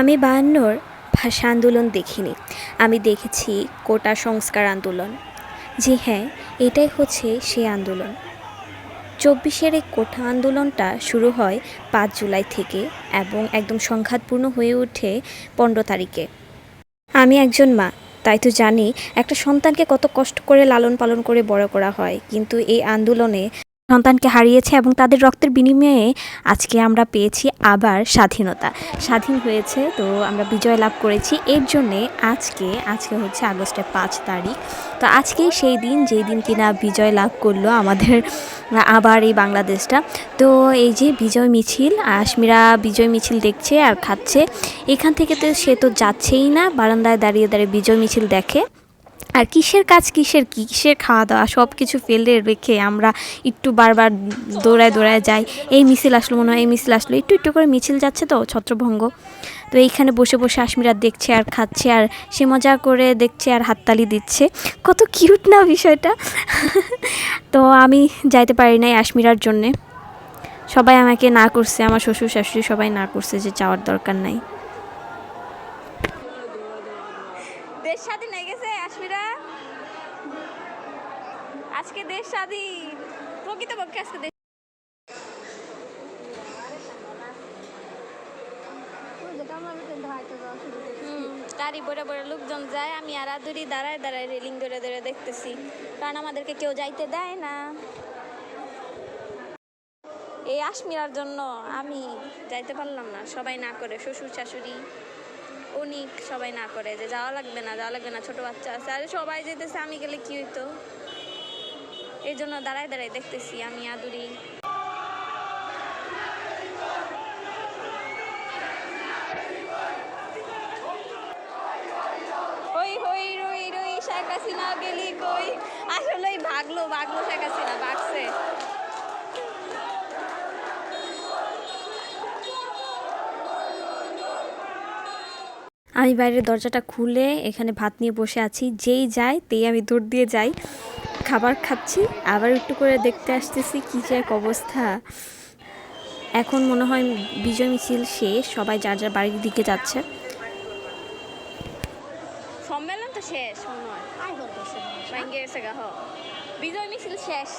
আমি বায়ান্নর ভাষা আন্দোলন দেখিনি। আমি দেখেছি কোটা সংস্কার আন্দোলন। জি হ্যাঁ এটাই হচ্ছে সে আন্দোলন। চব্বিশের এই কোটা আন্দোলনটা শুরু হয় পাঁচ জুলাই থেকে এবং একদম সংঘাতপূর্ণ হয়ে ওঠে পনেরো তারিখে। আমি একজন মা, তাই তো জানি একটা সন্তানকে কত কষ্ট করে লালন পালন করে বড় করা হয়। কিন্তু এই আন্দোলনে সন্তানকে হারিয়েছে এবং তাদের রক্তের বিনিময়ে আজকে আমরা পেয়েছি আবার স্বাধীনতা। স্বাধীন হয়েছে, তো আমরা বিজয় লাভ করেছি। এর জন্যে আজকে আজকে হচ্ছে আগস্টের পাঁচ তারিখ। তো আজকেই সেই দিন, যেই দিন কিনা বিজয় লাভ করল আমাদের আবার এই বাংলাদেশটা। তো এই যে বিজয় মিছিল, আশমিরা বিজয় মিছিল দেখছে আর খাচ্ছে। এখান থেকে তো সে তো যাচ্ছেই না, বারান্দায় দাঁড়িয়ে দাঁড়িয়ে বিজয় মিছিল দেখে। আর কিসের কাজ, কিসের কিসের খাওয়া দাওয়া সব কিছু ফেলে রেখে আমরা একটু বারবার দৌড়ায় দৌড়ায় যাই। এই মিছিল আসলো মনে হয়, এই মিছিল আসলো। একটু একটু করে মিছিল যাচ্ছে তো, ছত্রভঙ্গ। তো এইখানে বসে বসে আশমিরা দেখছে আর খাচ্ছে আর সে মজা করে দেখছে আর হাততালি দিচ্ছে। কত কিউট না বিষয়টা? তো আমি যাইতে পারি নাই আশমিরার জন্যে। সবাই আমাকে না করছে, আমার শ্বশুর শাশুড়ি সবাই না করছে যে যাওয়ার দরকার নাই। দেশ স্বাধীন হয়ে গেছে আশমিরা আজকে দেশ স্বাধীন। প্রকৃতপক্ষে আজকে দেশ গাড়ি বড় বড় লোকজন যায়, আমি আর আদুরি দাঁড়ায় দাঁড়ায় রেলিং ধরে ধরে দেখতেছি। কারণ আমাদেরকে কেউ যাইতে দেয় না। এই আশমিরার জন্য আমি যাইতে পারলাম না, সবাই না করে, শ্বশুর শাশুড়ি। অনেক সবাই না করে যে যাওয়া লাগবে না, যাওয়া লাগবে না, ছোট বাচ্চা আছে। আরে সবাই যেতেছে, আমি গেলে কি হইতো? এই জন্য দাঁড়ায় দাঁড়ায় দেখতেছি আমি, আদুরি। হই রই রই, শেখ হাসিনা গেলি কই? আসলেই ভাগলো ভাগলো শেখ হাসিনা, ভাগছে। আমি বাইরের দরজাটা খুলে এখানে ভাত নিয়ে বসে আছি। যেই যায়, তেই আমি দৌড় দিয়ে যাই। খাবার খাচ্ছি, আবার একটু করে দেখতে আসতেছি কী যে এক অবস্থা। এখন মনে হয় বিজয় মিছিল শেষ, সবাই যার যার বাড়ির দিকে যাচ্ছে। সম্মেলন তো শেষ, মনে হয়। বিজয় মিছিল শেষ।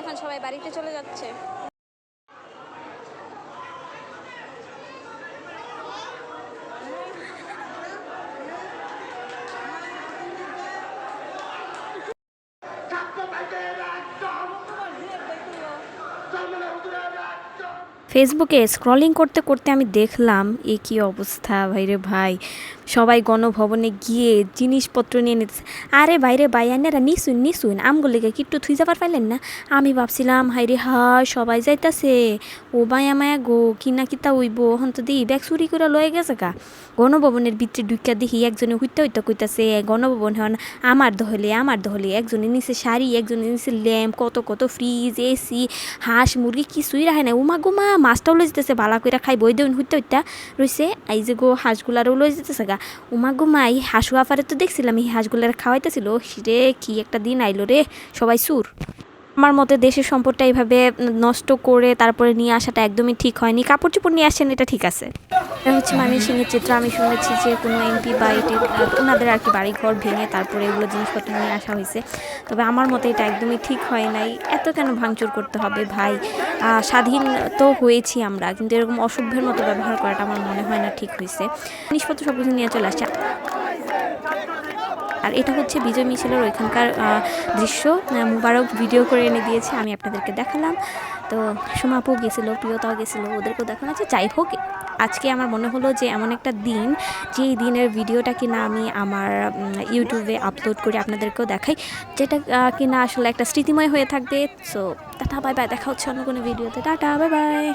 এখন সবাই বাড়িতে চলে যাচ্ছে। not done ফেসবুকে স্ক্রলিং করতে করতে আমি দেখলাম, এ কী অবস্থা? ভাইরে ভাই, সবাই গণভবনে গিয়ে জিনিসপত্র নিয়ে নিতেছে। আরে বাইরে ভাই আনেরা নিশুন নিশুন আমগুলিকে কি একটু থুই যাবার পাইলেন না? আমি ভাবছিলাম হাইরে হাই সবাই যাইতাছে। ও বায়া মায়া গো কি না কিতা উইব? হন তো দিই, ব্যাগ চুরি করে লয়ে গেছে গা। গণভবনের ভিতরে ঢুকিয়া দেখি একজনে হইতে হইতে কইতাছে গণভবন হন, আমার দহলে আমার দহলে একজনে নিচে শাড়ি একজনে নিচে ল্যাম্প, কত কত ফ্রিজ এসি হাঁস, মুরগি, কিছুই রাখে না উমা গো মা মাছটাও লই যেতেছে, বালা কইরা খাই বই দেউন হইতে হইতা রইছে আই যে গো হাঁসগুলারও লই যেতেছে গা উমা গো মা এই হাঁসু আফারে তো দেখছিলাম এই হাঁসগুলার খাওয়াইতেছিল রে কি একটা দিন আইলো রে সবাই সুর আমার মতে দেশের সম্পদটা এইভাবে নষ্ট করে তারপরে নিয়ে আসাটা একদমই ঠিক হয়নি। কাপড় চোপড় নিয়ে আসছেন এটা ঠিক আছে। এটা হচ্ছে ময়মনসিংহের চিত্র, আমি শুনেছি যে কোনো এমপি বা এটি ওনাদের আর কি বাড়ি ঘর ভেঙে তারপরে এগুলো জিনিসপত্র নিয়ে আসা হয়েছে। তবে আমার মতে এটা একদমই ঠিক হয় নাই। এত কেন ভাঙচুর করতে হবে ভাই? স্বাধীন তো হয়েছি আমরা, কিন্তু এরকম অসভ্যের মতো ব্যবহার করাটা আমার মনে হয় না ঠিক হয়েছে। জিনিসপত্র সব কিছু নিয়ে চলে আসছে। আর এটা হচ্ছে বিজয় মিছিলের ওইখানকার দৃশ্য। মুবারক ভিডিও করে এনে দিয়েছে, আমি আপনাদেরকে দেখালাম। তো সোমাপু গেছিল, প্রিয়তাও গেছিল, ওদেরকেও দেখানো আছে যাই হোক, আজকে আমার মনে হলো যে এমন একটা দিন, যেই দিনের ভিডিওটা কিনা আমি আমার ইউটিউবে আপলোড করে আপনাদেরকেও দেখাই, যেটা কিনা আসলে একটা স্মৃতিময় হয়ে থাকবে। সো টাটা বাই বাই দেখা হচ্ছে অন্য কোনো ভিডিওতে। Tata bye bye